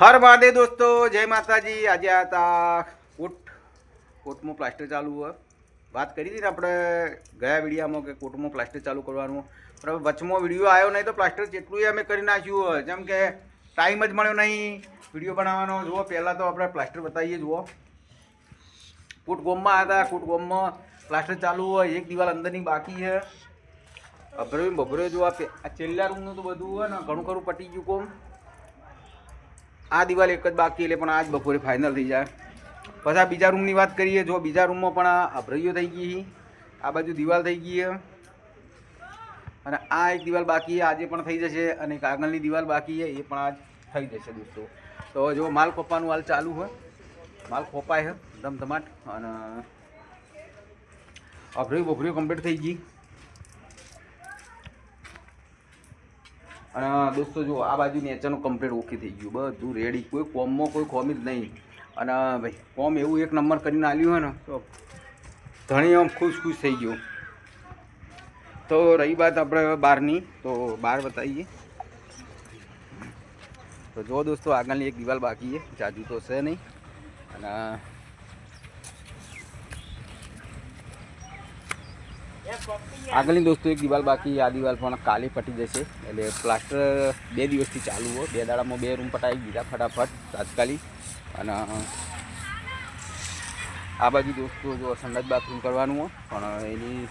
હર મહાદેવ દોસ્તો, જય માતાજી. આજે હતા કોટ, કોટમાં પ્લાસ્ટર ચાલુ હોય. વાત કરી હતી ને આપણે ગયા વિડીયામાં કે કોટમાં પ્લાસ્ટર ચાલુ કરવાનું. પણ વચમાં વીડિયો આવ્યો નહીં તો પ્લાસ્ટર જેટલું અમે કરી નાખ્યું હોય. જેમ કે ટાઈમ જ મળ્યો નહીં વીડિયો બનાવવાનો. જુઓ, પહેલાં તો આપણે પ્લાસ્ટર બતાવીએ, જુઓ. કૂટ ગોમમાં હતા, કૂટ પ્લાસ્ટર ચાલુ હોય. એક દિવાલ અંદરની બાકી છે. અભરે બભરો જો આ છેલ્લા રૂમનું તો બધું હોય ને, ઘણું ખરું પટી ગયું કોમ. આ દિવાલ એક જ બાકી એટલે પણ આજ બપોરે ફાઇનલ થઈ જાય. પછી બીજા રૂમની વાત કરીએ, જો બીજા રૂમમાં પણ આ અભરૈયો થઈ ગઈ. આ બાજુ દિવાલ થઈ ગઈ અને આ એક દિવાલ બાકી આજે પણ થઈ જશે, અને કાગળની દિવાલ બાકી એ પણ આજ થઈ જશે દોસ્તો. તો જો માલ ખોપાનું હાલ ચાલુ હોય માલ ખોપાય ધમધમાટ, અને અભરૈયું બભર્યું કમ્પ્લીટ થઈ ગઈ. અને દોસ્તો, જો આ બાજુ નેચરનું કમ્પ્લીટ ઓકે થઈ ગયું. બધું રેડી કોઈ કોમમાં કોઈ કોમી જ નહીં. અને ભાઈ, કોમ એવું એક નંબર કરીને આલ્યું હોય ને, તો ઘણી આમ ખુશ ખુશ થઈ ગયું. તો રહી વાત આપણે બહારની તો બહાર બતાવીએ. તો જો દોસ્તો, આગળની એક દિવાલ બાકી છે. જાજુ તો છે નહીં. અને આગળની દોસ્તો એક દિવાલ બાકી આ દિવાલ પણ કાલે પટી જશે. એટલે પ્લાસ્ટર બે દિવસથી ચાલુ હોય. બે દાડામાં બે રૂમ પટાવી દીધા ફટાફટ તાત્કાલિક. અને આ બાજુ દોસ્તો જો સંડાસ બાથરૂમ કરવાનું હોય પણ એની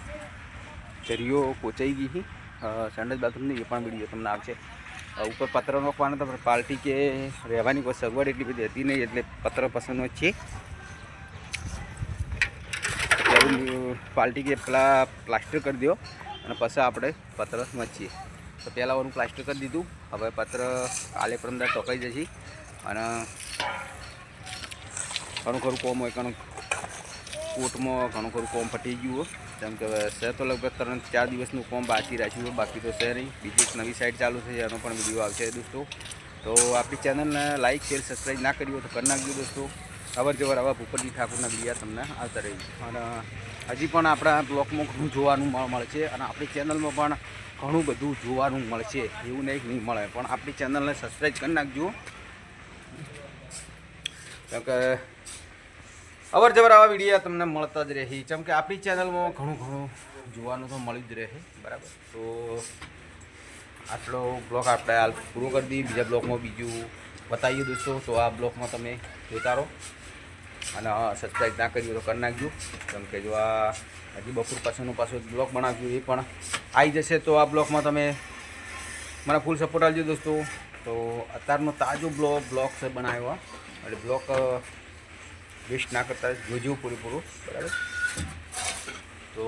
ચરીઓ પહોંચાઈ ગઈ હતી અ, સંડાસ બાથરૂમની એ પણ વીડિયો તમને આવશે. ઉપર પત્ર નાખવાનો તો પાર્ટી કે રહેવાની કોઈ સગવડ એટલી બધી હતી નહીં એટલે પત્ર પસંદ જ છે. પાર્ટી કે પેલા પ્લાસ્ટર કરી દો અને પછી આપણે પત્ર મચીએ. તો પહેલાં ઓનું પ્લાસ્ટર કરી દીધું. હવે પત્ર કાલે પરમદાર ટોકાઈ જશે. અને ઘણું ખરું કોમ હોય, ઘણું કોર્ટમાં ઘણું ખરું કોમ ફટી ગયું હોય જેમ કે છે તો લગભગ ત્રણ, ચાર દિવસનું કોમ બાકી રાખ્યું બાકી તો છે નહીં. બીજી એક નવી સાઇટ ચાલુ છે. એનો પણ વીડિયો આવશે દોસ્તો. તો આપણી ચેનલને લાઇક શેર સબસ્ક્રાઈબ ના કરી હોય તો કરી નાખજો દોસ્તો. અવર જવર આવા ભૂપતજી ઠાકુરના વિડીયા તમને આવતા રહી. અને હજી પણ આપણા બ્લોગમાં ઘણું જોવાનું મળશે અને આપણી ચેનલમાં પણ ઘણું બધું જોવાનું મળશે એવું નહીં નહીં મળે. પણ આપણી ચેનલને સબસ્ક્રાઈબ કરી નાખજો. કેમ કે અવર જવર આવા વિડીયા તમને મળતા જ રહે. કેમ કે આપણી ચેનલમાં ઘણું ઘણું જોવાનું તો મળી જ રહે. બરાબર? તો આટલો બ્લોગ આપણે હાલ પૂરો કરી દઈએ. બીજા બ્લોગમાં બીજું બતાવીએ દોસ્તો. તો આ બ્લોગમાં તમે જોતા રહો. અને સબસ્ક્રાઈબ ના કર્યું તો કરી નાખજો. કેમ કે જો આ હજી બપોર પાછળનું પાછું બ્લોક બ્લોગ બનાવજો એ પણ આવી જશે તો આ બ્લોકમાં તમે મને ફૂલ સપોર્ટ આપજો દોસ્તો. તો અત્યારનો તાજો બ્લોગ બ્લોક છે બનાવ્યો એટલે બ્લોક વેસ્ટ ના કરતા, જોજો પૂરેપૂરો. બરાબર? તો